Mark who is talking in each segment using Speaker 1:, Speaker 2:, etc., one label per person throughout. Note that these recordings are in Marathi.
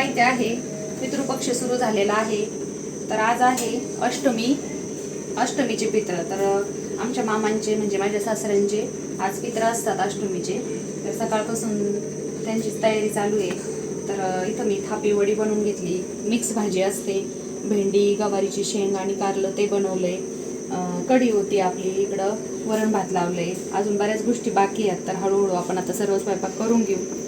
Speaker 1: माहिती आहे पितृपक्ष सुरू झालेला आहे. तर आज आहे अष्टमी अष्टमीचे पित्र तर आमच्या मामांचे म्हणजे माझ्या सासऱ्यांचे आज पित्र असतात अष्टमीचे. तर सकाळपासून त्यांची तयारी चालू आहे. तर इथं मी थापी वडी बनवून घेतली. मिक्स भाजी असते. भेंडी गवारीची शेंग आणि कारलं ते बनवलंय. आहे कढी होती आपली इकडं. वरण भात लावलंय. अजून बऱ्याच गोष्टी बाकी आहेत. तर हळूहळू आपण आता सर्व स्वयंपाक करून घेऊ.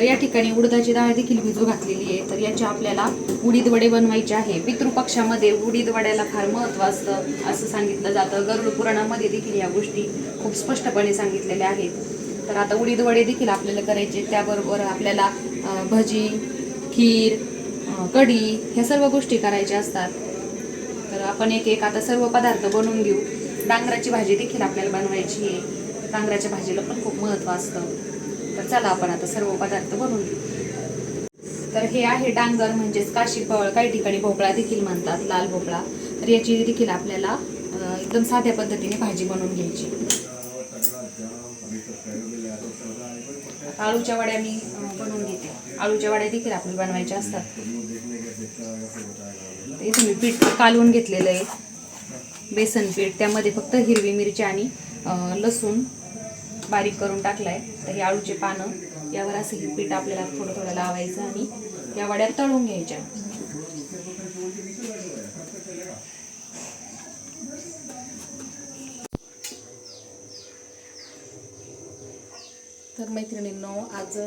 Speaker 1: तर या ठिकाणी उडदाची डाळ देखील भिजू घातलेली आहे. तर याचे आपल्याला उडीद वडे बनवायचे आहे. पितृपक्षामध्ये उडीद वड्याला फार महत्त्व असतं असं सांगितलं जातं. गरुड पुराणामध्ये देखील या गोष्टी खूप स्पष्टपणे सांगितलेल्या आहेत. तर आता उडीद वडे देखील आपल्याला करायचे त्याबरोबर आपल्याला भजी खीर कढी ह्या सर्व गोष्टी करायच्या असतात. तर आपण एक एक आता सर्व पदार्थ बनवून घेऊ. डांगराची भाजी देखील आपल्याला बनवायची आहे. डांगराच्या भाजीला पण खूप महत्त्व असतं. तर चला आपण आता सर्व पदार्थ बनवून घेऊ. तर हे आहे डांगर म्हणजेच काशी फळ. काही ठिकाणी भोपळा देखील म्हणतात लाल भोपळा. तर याची देखील आपल्याला एकदम साध्या पद्धतीने भाजी बनवून घ्यायची. आळूच्या वड्या मी बनवून घेते. आळूच्या वड्या देखील आपल्याला बनवायच्या असतात. इथे मी पीठ कालवून घेतलेलं आहे. बेसन पीठ त्यामध्ये फक्त हिरवी मिरची आणि लसूण बारीक करून टाकलाय. तर हे आळूचे पानं यावर असं हे पीठ आपल्याला थोडं थोडं लावायचं आणि या वड्या तळून घ्यायच्या. तर मैत्रिणींनो आज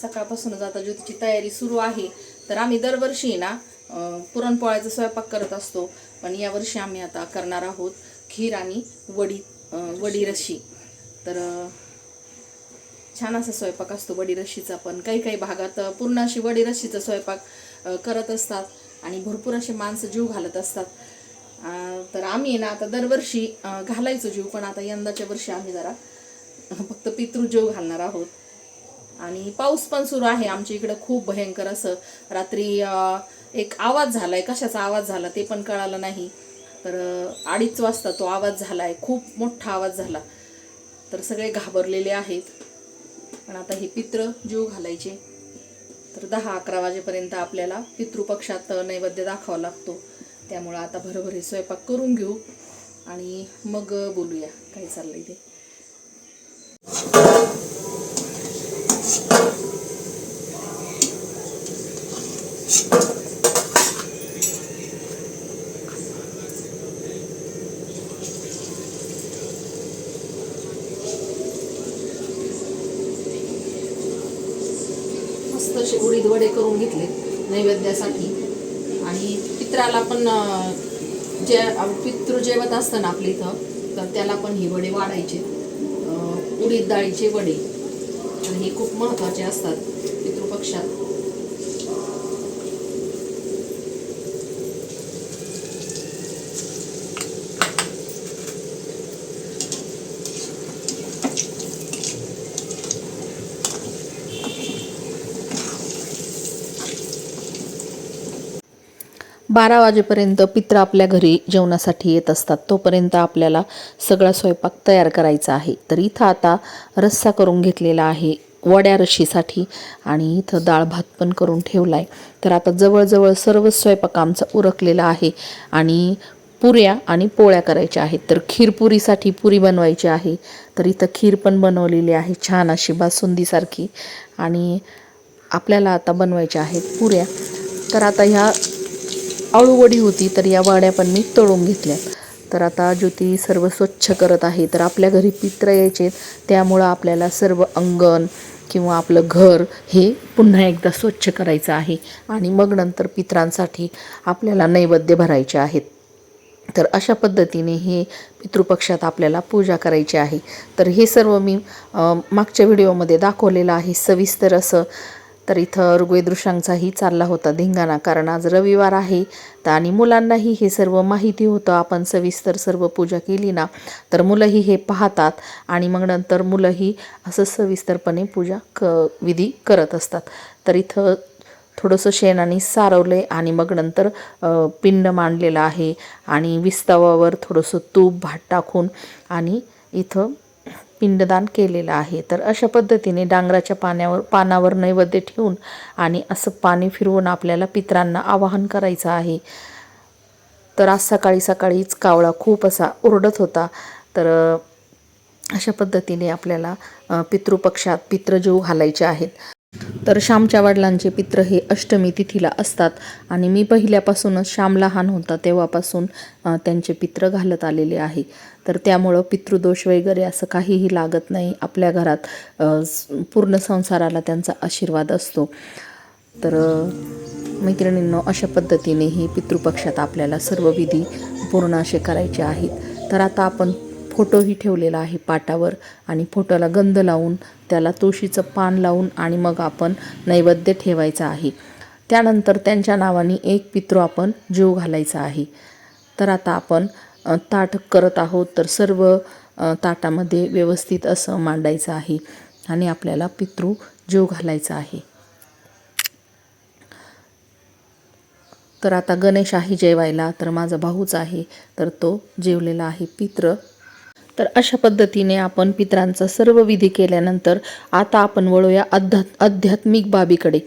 Speaker 1: सकाळपासूनच आता ज्योतीची तयारी सुरू आहे. तर आम्ही दरवर्षी ना पुरणपोळ्याचा स्वयंपाक करत असतो. पण यावर्षी आम्ही आता करणार आहोत खीर आणि वडी वडी रशी. तर छान असा स्वयंपाक असतो वडीरशीचा पण. काही काही भागात पूर्ण अशी वडीरशीचा स्वयंपाक करत असतात आणि भरपूर असे माणसं जीव घालत असतात. तर आम्ही ना आता दरवर्षी घालायचो जीव पण आता यंदाच्या वर्षी आम्ही जरा फक्त पितृजीव घालणार आहोत. आणि पाऊस पण सुरू आहे आमच्या इकडं खूप भयंकर असं. रात्री एक आवाज झालाय. कशाचा आवाज झाला ते पण कळालं नाही. तर अडीच वाजता तो आवाज झालाय. खूप मोठा आवाज झाला. तर सगळे घाबरलेले आहेत. पण आता हे पित्र जीव घालायचे. तर दहा अकरा वाजेपर्यंत आपल्याला पितृपक्षात नैवेद्य दाखवावा लागतो. त्यामुळं आता भरभरी स्वयंपाक करून घेऊ आणि मग बोलूया. काय चाललंय ते? मस्त असे उडीद वडे करून घेतले नैवेद्यासाठी. आणि पित्राला पण जे पितृ जेवत असतं ना आपल्या इथं तर त्याला पण हे वडे वाढायचे. उडीद डाळीचे वडे. तर हे खूप महत्त्वाचे असतात पितृपक्षात
Speaker 2: बारा वाजेपर्यंत पित्र आपल्या घरी जेवणासाठी येत असतात. तोपर्यंत आपल्याला सगळा स्वयंपाक तयार करायचा आहे. तर इथं आता रस्सा करून घेतलेला आहे वड्या रशीसाठी आणि इथं डाळ भात पण करून ठेवला आहे तर आता जवळजवळ सर्व स्वयंपाक आमचा उरकलेला आहे आणि पुऱ्या आणि पोळ्या करायच्या आहेत. तर खीरपुरीसाठी पुरी बनवायची आहे. तर इथं खीर पण बनवलेली आहे छान अशी बासुंदीसारखी. आणि आपल्याला आता बनवायच्या आहेत पुऱ्या. तर आता ह्या आळूवडी होती तर या वाड्या पण मी तळून घेतल्या. तर आता ज्योती सर्व स्वच्छ करत आहे तर आपल्या घरी पित्र यायचे त्यामुळं आपल्याला सर्व अंगण किंवा आपलं घर हे पुन्हा एकदा स्वच्छ करायचं आहे. आणि मग नंतर पित्रांसाठी आपल्याला नैवेद्य भरायचे आहेत. तर अशा पद्धतीने हे पितृपक्षात आपल्याला पूजा करायची आहे. तर हे सर्व मी मागच्या व्हिडिओमध्ये दाखवलेलं आहे. सविस्तर असं तर इथं ऋग्वेदृशांचाही चालला होता धिंगाणा. कारण आज रविवार आहे तर आणि मुलांनाही हे सर्व माहिती होतं. आपण सविस्तर सर्व पूजा केली ना तर मुलंही हे पाहतात आणि मग नंतर मुलंही असं सविस्तरपणे पूजा क विधी करत असतात. तर इथं थोडंसं शेणाने सारवलं आहे आणि मग नंतर पिंड मांडलेलं आहे आणि विस्तावावर थोडंसं तूप भात टाकून आणि इथं पिंडदान केलेलं आहे. तर अशा पद्धतीने डांगराच्या पाण्यावर पानावर नैवेद्य ठेवून आणि असं पाणी फिरवून आपल्याला पित्रांना आवाहन करायचं आहे. तर आज सकाळी सकाळीच कावळा खूप असा ओरडत होता. तर अशा पद्धतीने आपल्याला पितृपक्षात पितृपक्षात पितृजीव घालायचे आहेत. तर श्यामच्या वडिलांचे पित्र हे अष्टमी तिथीला असतात आणि मी पहिल्यापासूनच श्याम लहान होता तेव्हापासून त्यांचे पित्र घालत आलेले आहे. तर त्यामुळं पितृदोष वगैरे असं काहीही लागत नाही. आपल्या घरात पूर्ण संसाराला त्यांचा आशीर्वाद असतो. तर मैत्रिणींनो अशा पद्धतीने ही पितृपक्षात आपल्याला सर्व विधी पूर्ण असे करायचे आहेत. तर आता आपण फोटोही ठेवलेला आहे पाटावर आणि फोटोला गंध लावून त्याला तुळशीचं पान लावून आणि मग आपण नैवेद्य ठेवायचा आहे. त्यानंतर त्यांच्या नावाने एक पितृ आपण जीव घालायचा आहे. तर आता आपण ताट करत आहोत तर सर्व ताटामध्ये व्यवस्थित असं मांडायचं आहे आणि आपल्याला पितृ जीव घालायचा आहे. तर आता गणेश आहे जेवायला तर माझा भाऊच आहे तर तो जेवलेला आहे पित्र तर अशा पद्धतीने आपण पित्रांचा सर्व विधी केल्यानंतर आता आपण वळूया अध्या आध्यात्मिक बाबीकडे.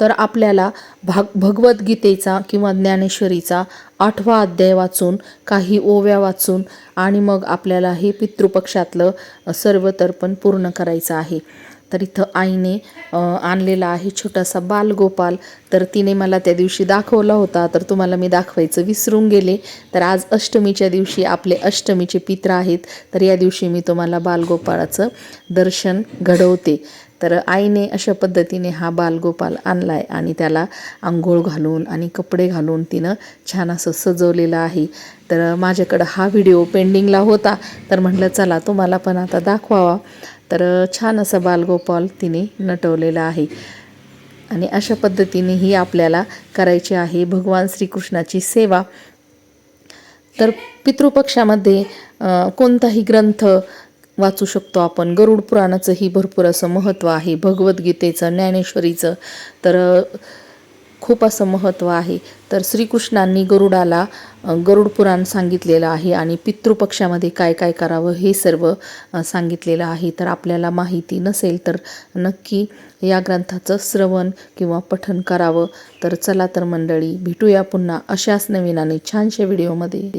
Speaker 2: तर आपल्याला भाग भगवद्गीतेचा किंवा ज्ञानेश्वरीचा आठवा अध्याय वाचून काही ओव्या वाचून आणि मग आपल्याला हे पितृपक्षातलं सर्व तर्पण पूर्ण करायचं आहे. तर इथं आईने आणलेला आहे छोटासा बालगोपाल. तर तिने मला त्या दिवशी दाखवला होता. तर तुम्हाला मी दाखवायचं विसरून गेले. तर आज अष्टमीच्या दिवशी आपले अष्टमीचे पित्र आहेत. तर या दिवशी मी तुम्हाला बालगोपाळाचं दर्शन घडवते. तर आईने अशा पद्धतीने हा बालगोपाल आणलाय आणि त्याला आंघोळ घालून आणि कपडे घालून तिनं छान असं सजवलेलं आहे. तर माझ्याकडं हा व्हिडिओ पेंडिंगला होता. तर म्हटलं चला तुम्हाला पण आता दाखवावा. तर छान असं बालगोपाल तिने नटवलेला आहे. आणि अशा पद्धतीने ही आपल्याला करायची आहे भगवान श्रीकृष्णाची सेवा. तर पितृपक्षामध्ये कोणताही ग्रंथ वाचू शकतो आपण. गरुड पुराणाचंही भरपूर असं महत्त्व आहे. भगवद्गीतेचं ज्ञानेश्वरीचं तर खूप असं महत्त्व आहे. तर श्रीकृष्णांनी गरुडाला गरुड पुराण सांगितलेलं आहे आणि पितृपक्षामध्ये काय काय करावं हे सर्व सांगितलेलं आहे. तर आपल्याला माहिती नसेल तर नक्की या ग्रंथाचं श्रवण किंवा पठन करावं. तर चला तर मंडळी भेटूया पुन्हा अशाच नवीन आणि छानशा व्हिडिओमध्ये.